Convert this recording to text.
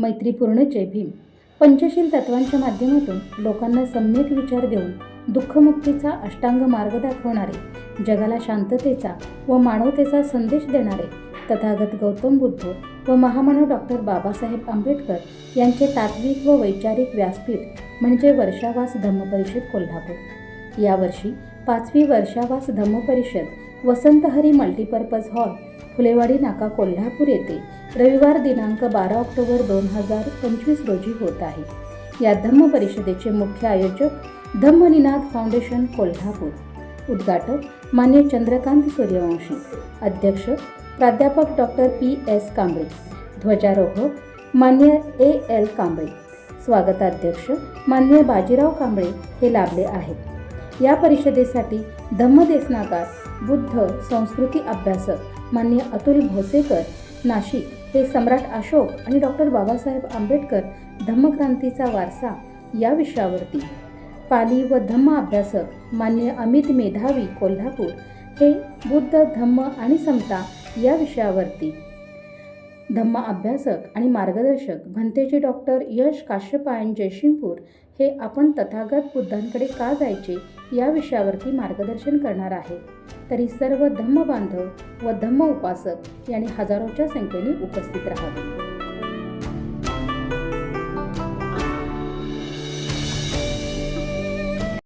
मैत्रीपूर्ण जय भीम. पंचशील तत्वांच्या माध्यमातून लोकांना सम्यक विचार देऊन दुःखमुक्तीचा अष्टांग मार्ग दाखवणारे जगाला शांततेचा व मानवतेचा संदेश देणारे तथागत गौतम बुद्ध व महामानव डॉक्टर बाबासाहेब आंबेडकर यांचे तात्विक व वैचारिक व्यासपीठ म्हणजे वर्षावास धम्मपरिषद कोल्हापूर. यावर्षी पाचवी वर्षावास धम्मपरिषद वसंतहरी मल्टीपर्पज हॉल फुलेवाडी नाका कोल्हापूर येथे रविवार दिनांक बारा ऑक्टोबर दोन हजार पंचवीस रोजी होत आहे. या धम्म परिषदेचे मुख्य आयोजक धम्मनिनाद फाउंडेशन कोल्हापूर. उद्घाटक मान्य चंद्रकांत सूर्यवंशी. अध्यक्ष प्राध्यापक डॉक्टर पी एस कांबळे. ध्वजारोहक मान्य ए एल कांबळे. स्वागताध्यक्ष मान्य बाजीराव कांबळे हे लाभले आहेत. या परिषदेसाठी धम्मदेसनाकार बुद्ध संस्कृती अभ्यासक मान्य अतुल भोसेकर नाशिक हे सम्राट अशोक आणि डॉक्टर बाबासाहेब आंबेडकर धम्मक्रांतीचा वारसा या विषयावरती. पाली व धम्म अभ्यासक मान्य अमित मेधावी कोल्हापूर हे बुद्ध धम्म आणि समता या विषयावरती. धम्म अभ्यासक आणि मार्गदर्शक भंतेजी डॉक्टर यश काश्यपायन जयसिंगपूर हे आपण तथागत बुद्धांकडे का जायचे या विषयावरती मार्गदर्शन करणार आहे? तरी सर्व धम्म बांधव व धम्म उपासक यांनी हजारोच्या संख्येने उपस्थित राहावे.